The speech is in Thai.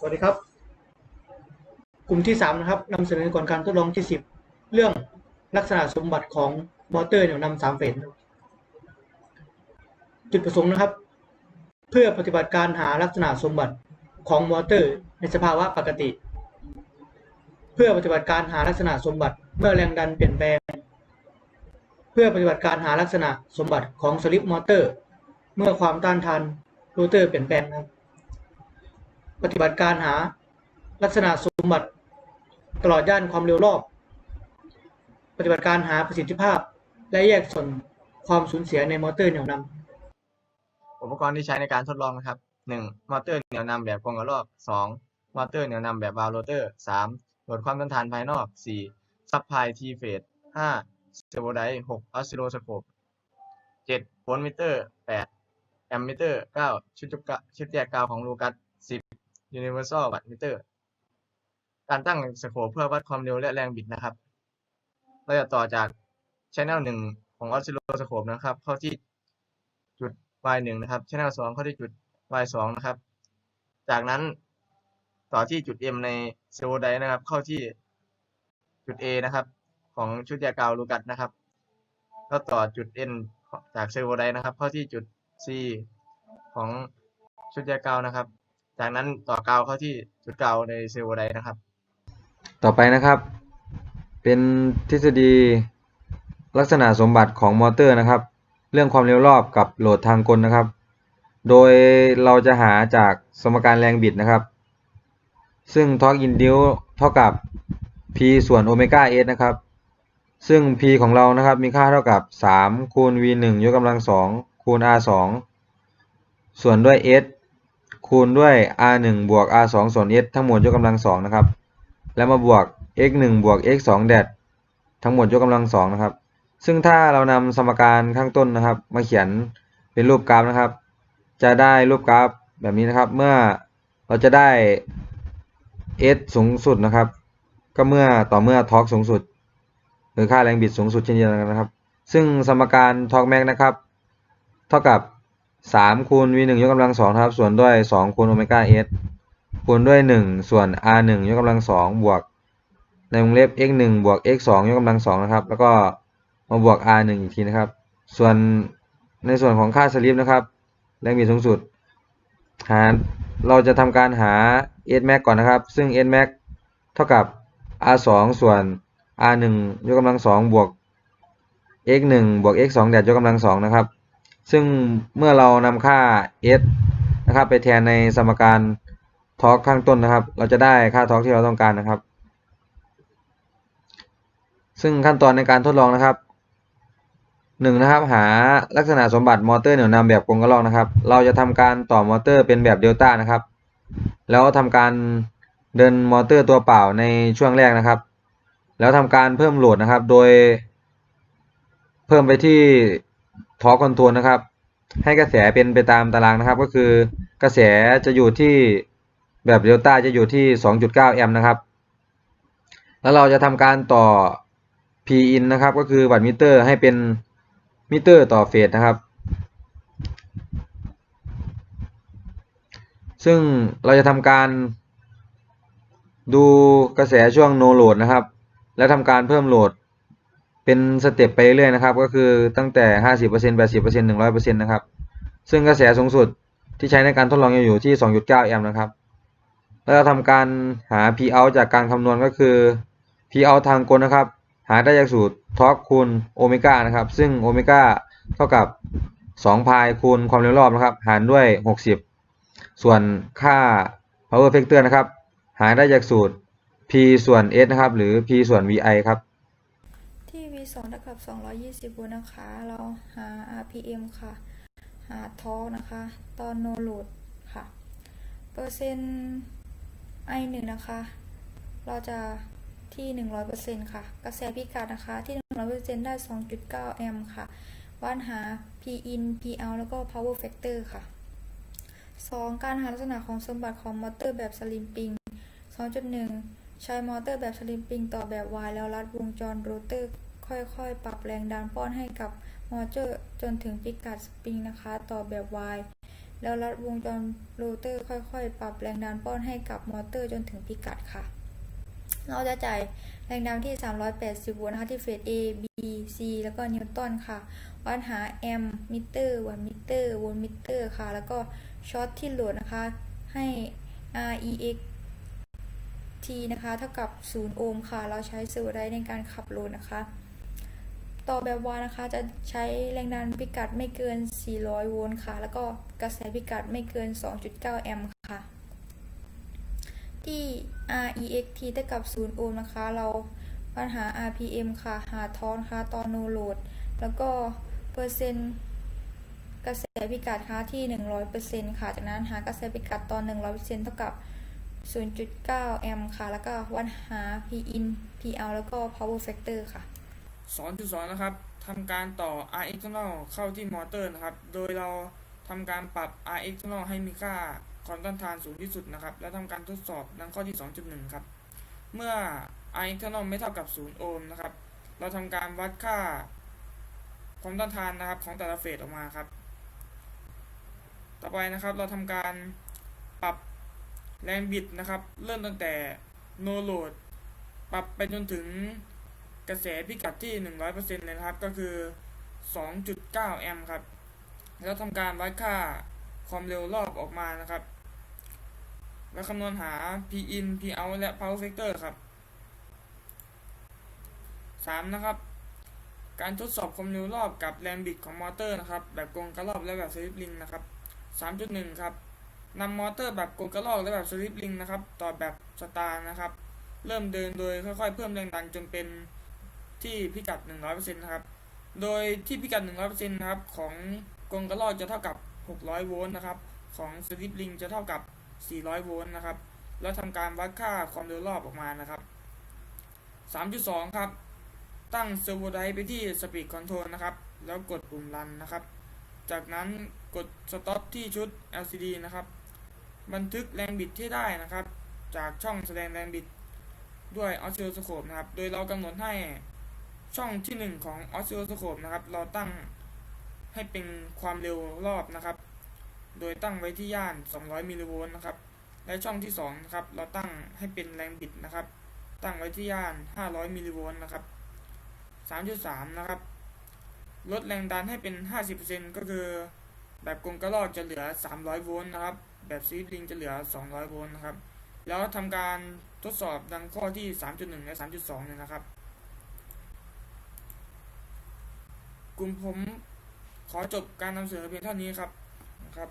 สวัสดีครับ กลุ่มที่สามนะครับนำเสนอก่อนการทดลองที่สิบเรื่องลักษณะสมบัติของมอเตอร์เหนี่ยวนำสามเฟสจุดประสงค์นะครับ เพื่อปฏิบัติการหาลักษณะสมบัติของมอเตอร์ในสภาวะปกติ เพื่อปฏิบัติการหาลักษณะสมบัติเมื่อแรงดันเปลี่ยนแปลง เพื่อปฏิบัติการหาลักษณะสมบัติของสลิปมอเตอร์ เมื่อความต้านทานโรเตอร์เปลี่ยนแปลงนะครับ ปฏิบัติการหาลักษณะสมบัติตลอดย่านความเร็วรอบ ปฏิบัติการหาประสิทธิภาพ และแยกส่วนความสูญเสียในมอเตอร์เหนี่ยวนำอุปกรณ์ที่ใช้ในการทดลองนะครับหนึ่งมอเตอร์เหนี่ยวนำแบบกรงกระรอกสองมอเตอร์เหนี่ยวนำแบบวาล์วโรเตอร์สามโหลดความต้านทานภายนอกสี่ซับพลายทีเฟสห้าเซอร์โวไดหกออสซิโลสโคปเจ็ดโวลต์มิเตอร์แปดแอมมิเตอร์เก้าชุดจุกชุดแยกกาวของลูกัส สิบยูนิเวอร์แซลวัตมิเตอร์การตั้งสโคปเพื่อวัดความเร็วและแรงบิดนะครับ เราจะต่อจากช anel หนึ่งของออสซิลโลสโคปนะครับ เข้าที่จุด y หนึ่งนะครับช anel สองเข้าที่จุด y สองนะครับ จากนั้นต่อที่จุด m ในเซลล์ไดนะครับ เข้าที่จุด a นะครับ ของชุดยากาวลูกัสนะครับแล้วต่อจุด n จากเซลล์ไดนะครับ เข้าที่จุด c ของชุดยากาวนะครับ จากนั้นต่อกาวเข้าที่จุดกาวในเซลล์ไดนะครับ ต่อไปนะครับ เป็นทฤษฎีลักษณะสมบัติของมอเตอร์นะครับ เรื่องความเร็วรอบกับโหลดทางกลนะครับ โดยเราจะหาจากสมการแรงบิดนะครับ ซึ่งทอร์กอินดิวเท่ากับ p ส่วนโอเมก้า s นะครับ ซึ่ง p ของเรานะครับมีค่าเท่ากับ 3 คูณ v 1ยกกำลัง2คูณ r 2ส่วนด้วย s คูณด้วย r 1บวก r 2ส่วน s ทั้งหมดยกกำลัง2นะครับ แล้วมาบวก x 1บวก x 2แดดทั้งหมดยกกำลัง2นะครับ ซึ่งถ้าเรานำสมการข้างต้นนะครับ มาเขียนเป็นรูปกราฟนะครับ จะได้รูปกราฟแบบนี้นะครับ เมื่อเราจะได้ s สูงสุดนะครับ ก็เมื่อต่อเมื่อทอร์กสูงสุด หรือค่าแรงบิดสูงสุดเช่นเดียวกันนะครับ ซึ่งสมการทอร์กแม็กนะครับ เท่ากับ 3คูณ v 1ยกกำลัง2ครับส่วนด้วย2คูณโอเมก้า s คูณด้วย1ส่วน r 1ยกกำลัง2บวก ในวงเล็บ x 1บวก x 2ยกกำลัง2นะครับ แล้วก็มาบวก r 1อีกทีนะครับ ส่วนในส่วนของค่าสลิปนะครับแรงบิดสูงสุด หาเราจะทำการหา s max ก่อนนะครับ ซึ่ง s max เท่ากับ r 2ส่วน r 1ยกกำลัง2บวก x 1บวก x 2แดดยกกำลัง2นะครับ ซึ่งเมื่อเรานำค่า s นะครับไปแทนในสมการทอร์กข้างต้นนะครับ เราจะได้ค่าทอร์กที่เราต้องการนะครับ ซึ่งขั้นตอนในการทดลองนะครับหนึ่งนะครับหาลักษณะสมบัติมอเตอร์เหนี่ยวนำแบบกลงกระรอกนะครับ เราจะทำการต่อมอเตอร์เป็นแบบเดลต้านะครับ แล้วทำการเดินมอเตอร์ตัวเปล่าในช่วงแรกนะครับ แล้วทำการเพิ่มโหลดนะครับ โดยเพิ่มไปที่ ทอร์คอนโทรลนะครับ ให้กระแสเป็นไปตามตารางนะครับ ก็คือกระแสจะอยู่ที่แบบเดลต้าจะอยู่ที่ 2.9 แอมป์นะครับ แล้วเราจะทำการต่อ P in นะครับ ก็คือวัตมิเตอร์ให้เป็นมิเตอร์ต่อเฟสนะครับ ซึ่งเราจะทำการดูกระแสช่วง no load นะครับ แล้วทำการเพิ่มโหลด เป็นสเต็ปไปเรื่อยๆนะครับ ก็คือตั้งแต่ 50% 80% 100%นะครับ ซึ่งกระแสสูงสุดที่ใช้ในการทดลองจะอยู่ที่ 2.9 แอมป์นะครับ แล้วเราทำการหา P out จากการคำนวณก็คือ P out ทางกลนะครับ หาได้จากสูตรทอร์กคูณโอเมก้านะครับ ซึ่งโอเมก้าเท่ากับ 2 พายคูณความเร็วรอบนะครับ หารด้วย 60 ส่วนค่า power factor นะครับ หาได้จากสูตร P ส่วน S นะครับ หรือ P ส่วน VI ครับ 2เท่ากับ 220โวลต์นะคะ เราหา RPM ค่ะ หาทอร์กนะคะ ตอน no load ค่ะ เปอร์เซ็นต์ I 1 นะคะ เราจะที่ 100%ค่ะ กระแสพิกัดนะคะ ที่ 100%ได้ 2.9 แอมป์ค่ะ วัดหา P in P out แล้วก็ power factor ค่ะ 2. การหาลักษณะของสมบัติของมอเตอร์แบบสลิมปิง 2.1 ใช้มอเตอร์แบบสลิมปิงต่อแบบ Y แล้วรัดวงจรโรเตอร์ ค่อยๆ ปรับแรงดันป้อนให้กับมอเตอร์จนถึงพิกัดสปริงนะคะ ต่อแบบ Y แล้วรัดวงจรโรเตอร์ค่อยๆ ปรับแรงดันป้อนให้กับมอเตอร์จนถึงพิกัดค่ะ เราจะจ่ายแรงดันที่ 380 โวลต์นะคะที่เฟส A B C แล้วก็นิวตันค่ะ วัดหาแอมมิเตอร์วัตมิเตอร์โวลต์มิเตอร์ค่ะ แล้วก็ช็อตที่โหลดนะคะ ให้ REX T นะคะ เท่ากับ 0 โอห์มค่ะ เราใช้เซอร์โวไดในการขับโหลดนะคะ ต่อแบบวานะคะจะใช้แรงดันพิกัดไม่เกิน 400 โวลต์ค่ะ แล้วก็กระแสพิกัดไม่เกิน 2.9 แอมป์ค่ะ ที่ REXT เท่ากับ 0 โอห์มนะคะ เราปัญหา RPM ค่ะ หาทอนค่ะตอนโนโหลด แล้วก็เปอร์เซ็นต์กระแสพิกัดค่ะที่ 100%ค่ะ จากนั้นหากระแสพิกัดตอน 100%เท่ากับ 0.9 แอมป์ค่ะ แล้วก็วัดหา P-in P-out แล้วก็ power factor ค่ะ 2.2 นะครับทำการต่อ R external เข้าที่มอเตอร์นะครับ โดยเราทำการปรับ R external ให้มีค่าความต้านทานสูงที่สุดนะครับ และทำการทดสอบดังข้อที่ 2.1 ครับ เมื่อ R external ไม่เท่ากับ 0 โอห์มนะครับ เราทำการวัดค่าความต้านทานนะครับของแต่ละเฟสออกมาครับ ต่อไปนะครับเราทำการปรับแรงบิดนะครับ เริ่มตั้งแต่ no load ปรับไปจนถึง กระแสพิกัดที่ 100%เลยนะครับ ก็คือ 2.9 แอมป์ครับ แล้วทำการวัดค่าความเร็วรอบออกมานะครับ แล้วคำนวณหา P in P out และ power factor ครับ 3 นะครับ การทดสอบความเร็วรอบกับแรงบิดของมอเตอร์นะครับ แบบกลงกระรอกและแบบสลิปลิงนะครับ 3.1 ครับนำมอเตอร์แบบกลงกระรอกและแบบสลิปลิงนะครับ ต่อแบบสตาร์นะครับ เริ่มเดินโดยค่อยๆ เพิ่มแรงดันจนเป็น ที่พิกัด 100%นะครับ โดยที่พิกัด 100%นะครับของกรงกระรอกจะเท่ากับ 600 โวลต์นะครับ ของสลิปลิงจะเท่ากับ 400 โวลต์นะครับ แล้วทำการวัดค่าความเร็วรอบออกมานะครับ 3.2 ครับ ตั้งเซอร์โวไดไปที่สปีดคอนโทรลนะครับ แล้วกดปุ่มรันนะครับ จากนั้นกดสต็อปที่ชุด LCD นะครับ บันทึกแรงบิดที่ได้นะครับ จากช่องแสดงแรงบิดด้วยออสซิลสโคปนะครับ โดยเรากำหนดให้ ช่องที่ 1 ของออสซิลโสโคปนะครับ เราตั้งให้เป็นความเร็วรอบนะครับ โดยตั้งไว้ที่ย่าน 200 มิลลิโวลต์นะครับ และช่องที่2นะครับ เราตั้งให้เป็นแรงบิดนะครับ ตั้งไว้ที่ย่าน 500 มิลลิโวลต์นะครับ 3.3 นะครับ ลดแรงดันให้เป็น 50%ก็คือ แบบกลมกระรอกจะเหลือ 300 โวลต์นะครับ แบบซีลิงจะเหลือ 200 โวลต์นะครับ แล้วทำการทดสอบดังข้อที่ 3.1 และ 3.2เนี่ยนะครับ กลุ่มผมขอจบการนำเสนอเพียงเท่านี้ครับนะครับ